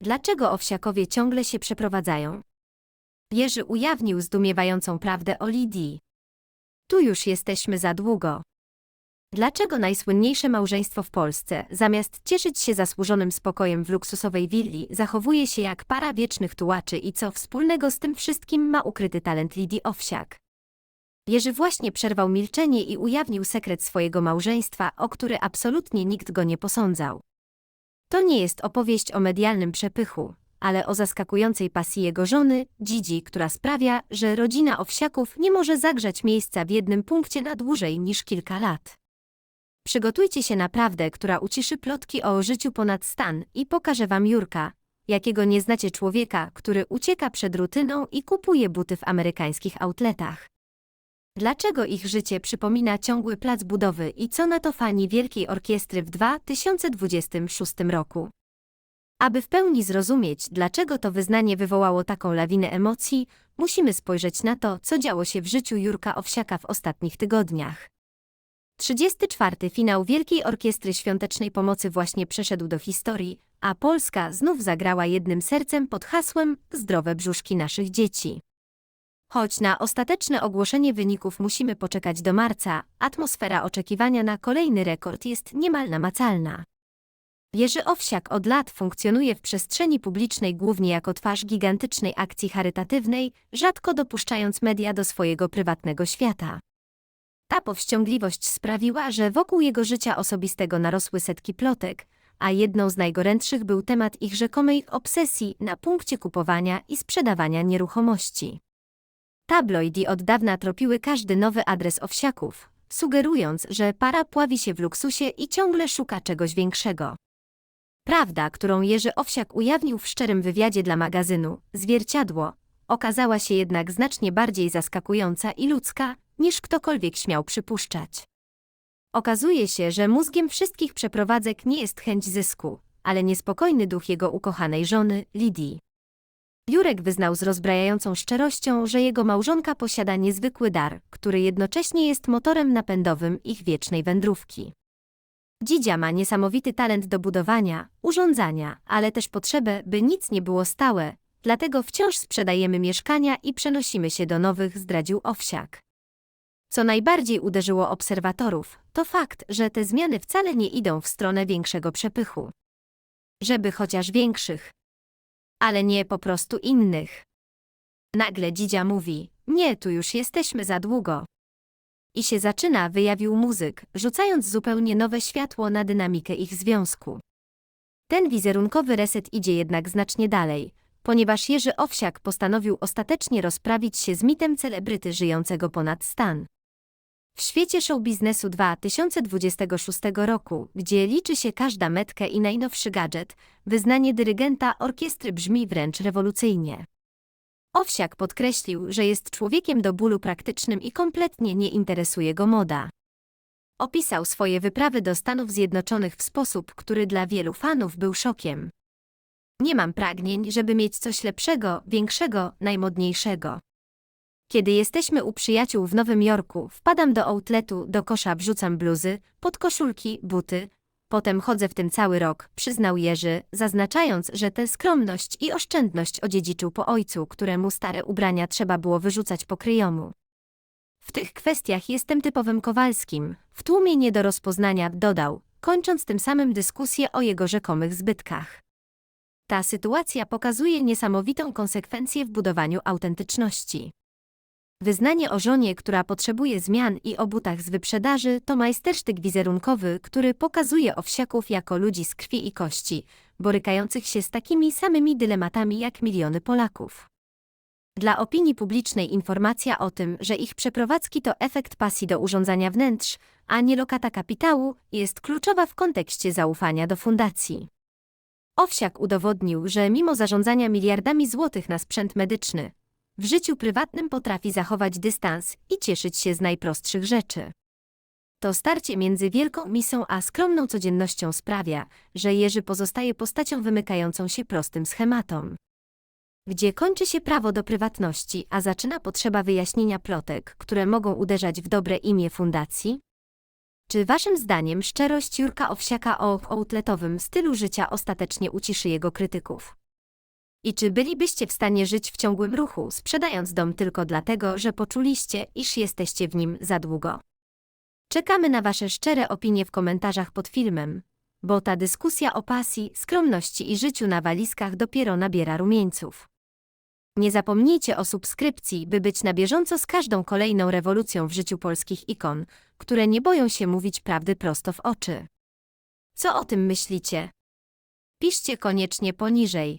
Dlaczego owsiakowie ciągle się przeprowadzają? Jerzy ujawnił zdumiewającą prawdę o Lidii. Tu już jesteśmy za długo. Dlaczego najsłynniejsze małżeństwo w Polsce, zamiast cieszyć się zasłużonym spokojem w luksusowej willi, zachowuje się jak para wiecznych tułaczy i co wspólnego z tym wszystkim ma ukryty talent Lidii Owsiak? Jerzy właśnie przerwał milczenie i ujawnił sekret swojego małżeństwa, o który absolutnie nikt go nie posądzał. To nie jest opowieść o medialnym przepychu, ale o zaskakującej pasji jego żony, Dzidzi, która sprawia, że rodzina Owsiaków nie może zagrzać miejsca w jednym punkcie na dłużej niż kilka lat. Przygotujcie się na prawdę, która uciszy plotki o życiu ponad stan i pokaże wam Jurka, jakiego nie znacie człowieka, który ucieka przed rutyną i kupuje buty w amerykańskich outletach. Dlaczego ich życie przypomina ciągły plac budowy i co na to fani Wielkiej Orkiestry w 2026 roku? Aby w pełni zrozumieć, dlaczego to wyznanie wywołało taką lawinę emocji, musimy spojrzeć na to, co działo się w życiu Jurka Owsiaka w ostatnich tygodniach. 34. finał Wielkiej Orkiestry Świątecznej Pomocy właśnie przeszedł do historii, a Polska znów zagrała jednym sercem pod hasłem Zdrowe brzuszki naszych dzieci. Choć na ostateczne ogłoszenie wyników musimy poczekać do marca, atmosfera oczekiwania na kolejny rekord jest niemal namacalna. Jerzy Owsiak od lat funkcjonuje w przestrzeni publicznej głównie jako twarz gigantycznej akcji charytatywnej, rzadko dopuszczając media do swojego prywatnego świata. Ta powściągliwość sprawiła, że wokół jego życia osobistego narosły setki plotek, a jedną z najgorętszych był temat ich rzekomej obsesji na punkcie kupowania i sprzedawania nieruchomości. Tabloidy od dawna tropiły każdy nowy adres owsiaków, sugerując, że para pławi się w luksusie i ciągle szuka czegoś większego. Prawda, którą Jerzy Owsiak ujawnił w szczerym wywiadzie dla magazynu Zwierciadło, okazała się jednak znacznie bardziej zaskakująca i ludzka, niż ktokolwiek śmiał przypuszczać. Okazuje się, że mózgiem wszystkich przeprowadzek nie jest chęć zysku, ale niespokojny duch jego ukochanej żony, Lidii. Jurek wyznał z rozbrajającą szczerością, że jego małżonka posiada niezwykły dar, który jednocześnie jest motorem napędowym ich wiecznej wędrówki. Dzidzia ma niesamowity talent do budowania, urządzania, ale też potrzebę, by nic nie było stałe, dlatego wciąż sprzedajemy mieszkania i przenosimy się do nowych, zdradził Owsiak. Co najbardziej uderzyło obserwatorów, to fakt, że te zmiany wcale nie idą w stronę większego przepychu. Żeby chociaż większych. Ale nie po prostu innych. Nagle dzidzia mówi, nie, tu już jesteśmy za długo. I się zaczyna, wyjawił muzyk, rzucając zupełnie nowe światło na dynamikę ich związku. Ten wizerunkowy reset idzie jednak znacznie dalej, ponieważ Jerzy Owsiak postanowił ostatecznie rozprawić się z mitem celebryty żyjącego ponad stan. W świecie show biznesu 2026 roku, gdzie liczy się każda metka i najnowszy gadżet, wyznanie dyrygenta orkiestry brzmi wręcz rewolucyjnie. Owsiak podkreślił, że jest człowiekiem do bólu praktycznym i kompletnie nie interesuje go moda. Opisał swoje wyprawy do Stanów Zjednoczonych w sposób, który dla wielu fanów był szokiem. Nie mam pragnień, żeby mieć coś lepszego, większego, najmodniejszego. Kiedy jesteśmy u przyjaciół w Nowym Jorku, wpadam do outletu, do kosza wrzucam bluzy, podkoszulki, buty. Potem chodzę w tym cały rok, przyznał Jerzy, zaznaczając, że tę skromność i oszczędność odziedziczył po ojcu, któremu stare ubrania trzeba było wyrzucać po kryjomu. W tych kwestiach jestem typowym Kowalskim, w tłumie nie do rozpoznania dodał, kończąc tym samym dyskusję o jego rzekomych zbytkach. Ta sytuacja pokazuje niesamowitą konsekwencję w budowaniu autentyczności. Wyznanie o żonie, która potrzebuje zmian i o butach z wyprzedaży to majstersztyk wizerunkowy, który pokazuje owsiaków jako ludzi z krwi i kości, borykających się z takimi samymi dylematami jak miliony Polaków. Dla opinii publicznej informacja o tym, że ich przeprowadzki to efekt pasji do urządzania wnętrz, a nie lokata kapitału, jest kluczowa w kontekście zaufania do fundacji. Owsiak udowodnił, że mimo zarządzania miliardami złotych na sprzęt medyczny, w życiu prywatnym potrafi zachować dystans i cieszyć się z najprostszych rzeczy. To starcie między wielką misą a skromną codziennością sprawia, że Jerzy pozostaje postacią wymykającą się prostym schematom. Gdzie kończy się prawo do prywatności, a zaczyna potrzeba wyjaśnienia plotek, które mogą uderzać w dobre imię fundacji? Czy waszym zdaniem szczerość Jurka Owsiaka o outletowym stylu życia ostatecznie uciszy jego krytyków? I czy bylibyście w stanie żyć w ciągłym ruchu, sprzedając dom tylko dlatego, że poczuliście, iż jesteście w nim za długo? Czekamy na Wasze szczere opinie w komentarzach pod filmem, bo ta dyskusja o pasji, skromności i życiu na walizkach dopiero nabiera rumieńców. Nie zapomnijcie o subskrypcji, by być na bieżąco z każdą kolejną rewolucją w życiu polskich ikon, które nie boją się mówić prawdy prosto w oczy. Co o tym myślicie? Piszcie koniecznie poniżej.